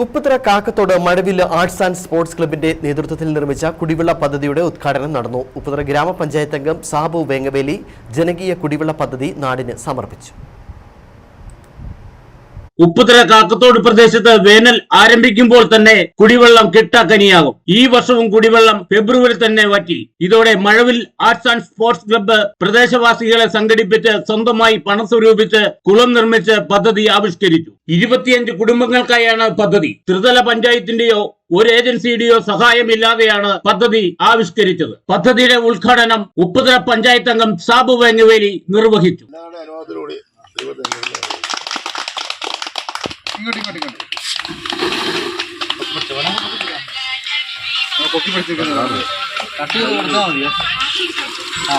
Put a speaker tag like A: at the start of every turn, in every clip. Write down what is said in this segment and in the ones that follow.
A: Upputhara Kakkathode Mazhavillu arts and sports ക്ലബിന്റെ നേതൃത്വത്തിൽ നിർമ്മിച്ച കുടിവെള്ള പദ്ധതിയുടെ ഉദ്ഘാടനം നടന്നു. ഉപ്പുത്ര ഗ്രാമപഞ്ചായത്ത് അംഗം സാബു വേങ്ങവേലി ജനകീയ കുടിവെള്ള പദ്ധതി നാടിന് സമർപ്പിച്ചു.
B: ഉപ്പുതറ കാക്കത്തോട് പ്രദേശത്ത് വേനൽ ആരംഭിക്കുമ്പോൾ തന്നെ കുടിവെള്ളം കിട്ടാക്കനിയാകും. ഈ വർഷവും കുടിവെള്ളം ഫെബ്രുവരി തന്നെ വറ്റി. ഇതോടെ Mazhavil arts and sports club പ്രദേശവാസികളെ സംഘടിപ്പിച്ച് സ്വന്തമായി പണം സ്വരൂപിച്ച് കുളം നിർമ്മിച്ച് പദ്ധതി ആവിഷ്കരിച്ചു. ഇരുപത്തിയഞ്ച് കുടുംബങ്ങൾക്കായാണ് പദ്ധതി. ത്രിതല പഞ്ചായത്തിന്റെയോ ഒരു ഏജൻസിയുടെയോ സഹായമില്ലാതെയാണ് പദ്ധതി ആവിഷ്കരിച്ചത്. പദ്ധതിയുടെ ഉദ്ഘാടനം ഉപ്പുതല പഞ്ചായത്ത് അംഗം സാബു വേങ്ങവേലി നിർവഹിച്ചു.
C: ഇങ്ങോട്ട് ഇങ്ങോട്ട് ഇങ്ങോട്ട്. പൊക്കി പിടിച്ചിരിക്കുന്നത് കട്ട് ചെയ്ത് കൊടുത്താൽ മതിയോ? ആ.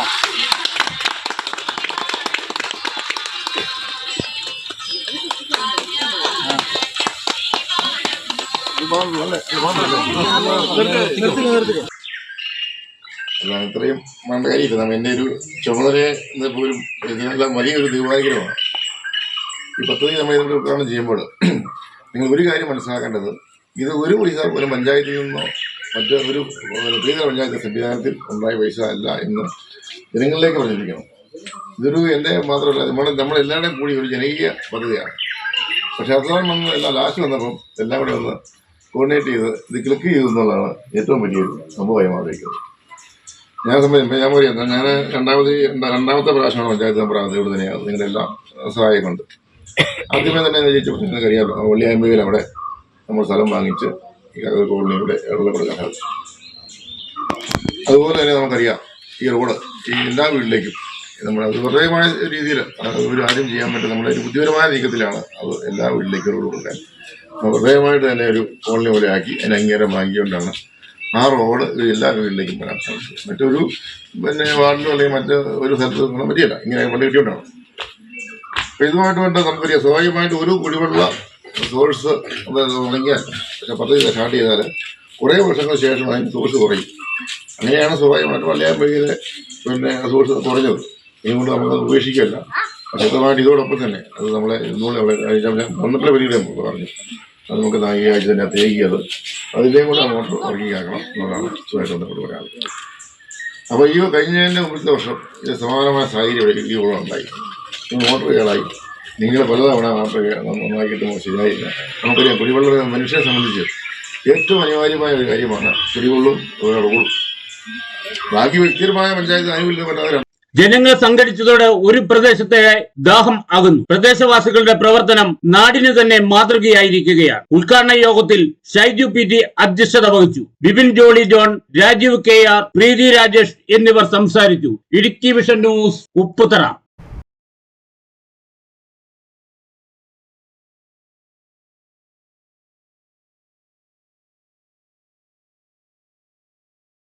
D: ഇത്രയും വേണ്ട കാര്യമില്ല നമ്മ എന്റെ ഒരു ചുമതലയെ പോലും ഇതിനെല്ലാം വലിയൊരു ദീപാനുഗ്രഹമാണ് ഈ പദ്ധതി നമ്മൾ ഉദ്ഘാടനം ചെയ്യുമ്പോൾ നിങ്ങൾ ഒരു കാര്യം മനസ്സിലാക്കേണ്ടത് ഇത് ഒരു പൈസ ഒരു പഞ്ചായത്തിൽ നിന്നോ മറ്റ് ഒരു ത്രിതല പഞ്ചായത്ത് സംവിധാനത്തിൽ ഉണ്ടായ പൈസ അല്ല എന്ന് ജനങ്ങളിലേക്ക് പറഞ്ഞിരിക്കണം. ഇതൊരു എന്റെ മാത്രമല്ല നമ്മൾ നമ്മളെല്ലാവരുടെയും കൂടി ഒരു ജനകീയ പദ്ധതിയാണ്. പക്ഷേ അത്രയും വന്ന് എല്ലാ ലാസ്റ്റ് വന്നപ്പം എല്ലാം കൂടെ ഒന്ന് കോർഡിനേറ്റ് ചെയ്ത് ഇത് ക്ലിക്ക് ചെയ്തു എന്നുള്ളതാണ് ഏറ്റവും വലിയൊരു സംഭവമായി മാറിയിരിക്കുന്നത്. ഞാൻ സംബന്ധിച്ച് ഞാൻ പറയാം ഞാൻ രണ്ടാമത് രണ്ടാമത്തെ പ്രാവശ്യമാണ് പഞ്ചായത്ത് മെമ്പറാകുന്നത് തന്നെയാണ് നിങ്ങളുടെ എല്ലാം സഹായം കൊണ്ട് ആദ്യമേ തന്നെ ജയിച്ചപ്പോൾ നിങ്ങൾക്ക് അറിയാമല്ലോ വെള്ളിയാമ്പയിൽ അവിടെ നമ്മൾ സ്ഥലം വാങ്ങിച്ച് ഈ കോളനിയുടെ വെള്ളം കൊടുക്കാൻ സാധിച്ചു അതുപോലെ തന്നെ നമുക്കറിയാം ഈ റോഡ് ഈ എല്ലാ വീട്ടിലേക്കും നമ്മൾ അത് വെറുതെമായ രീതിയിൽ ഒരു ആരും ചെയ്യാൻ പറ്റും നമ്മുടെ ഒരു ബുദ്ധിപരമായ നീക്കത്തിലാണ് അത് എല്ലാ വീട്ടിലേക്കും റോഡ് കൊടുക്കാൻ. ഹൃദയമായിട്ട് തന്നെ ഒരു കോളനി പോലെ ആക്കി അതിന് അംഗീകാരം വാങ്ങിക്കൊണ്ടാണ് ആ റോഡ് എല്ലാ വീട്ടിലേക്കും വരാൻ സാധിച്ചത്. മറ്റൊരു പിന്നെ വാർഡിലോ അല്ലെങ്കിൽ മറ്റ് ഒരു സ്ഥലത്ത് പറ്റിയല്ല ഇങ്ങനെ പള്ളി കിട്ടിയോണ്ടാണ് ഇതുമായിട്ട് വേണ്ട നമുക്കറിയാം സ്വാഭാവികമായിട്ട് ഒരു കുടിവെള്ള സോഴ്സ് തുടങ്ങിയാൽ പദ്ധതി സ്റ്റാർട്ട് ചെയ്താൽ കുറേ വർഷങ്ങൾക്ക് ശേഷം അതിന് സോഴ്സ് കുറയും. അങ്ങനെയാണ് സ്വാഭാവികമായിട്ട് വള്ളിയാമ്പഴിയിലെ പിന്നെ സോഴ്സ് കുറഞ്ഞത്. ഇതുകൊണ്ട് നമ്മൾ ഉപേക്ഷിക്കുകയല്ല. ശക്തമായിട്ട് ഇതോടൊപ്പം തന്നെ അത് നമ്മളെ ഇന്നുകൂടെ അവിടെ വന്നപ്പോഴേ വലിയ നമുക്ക് പറഞ്ഞു അത് നമുക്ക് ഈ തന്നെ തേക്കിയത് അതിലേയും കൂടെ അങ്ങോട്ട് വർക്കിംഗ് ആക്കണം എന്നുള്ളതാണ് സുഖമായിട്ട് ബന്ധപ്പെട്ട് പറയാറ് അപ്പോൾ ഈ കഴിഞ്ഞതിന്റെ മുമ്പത്തെ വർഷം ഇത് സമാനമായ സാഹചര്യം ഇവിടെ ഉണ്ടായി. കേടായി നിങ്ങൾ പലതവണ മോട്ടർ നന്നാക്കിയിട്ട് ശരിയായില്ല. നമുക്കറിയാം കുടിവെള്ളം മനുഷ്യനെ സംബന്ധിച്ച് ഏറ്റവും അനിവാര്യമായ ഒരു കാര്യമാണ് കുടിവെള്ളവും റോഡും. ബാക്കി വ്യക്തിപരമായ പഞ്ചായത്ത് ആനുകൂല്യം പറ്റാതെ
B: ജനങ്ങൾ സംഘടിച്ചതോടെ ഒരു പ്രദേശത്തെ ദാഹം ആകുന്നു. പ്രദേശവാസികളുടെ പ്രവർത്തനം നാടിന് തന്നെ മാതൃകയായിരിക്കുകയാണ്. ഉദ്ഘാടന യോഗത്തിൽ ഷൈജു പി ടി അധ്യക്ഷത വഹിച്ചു. Bipin Jolly John Rajeev K R Preethi Rajesh എന്നിവർ സംസാരിച്ചു. Idukki vision news Upputhara.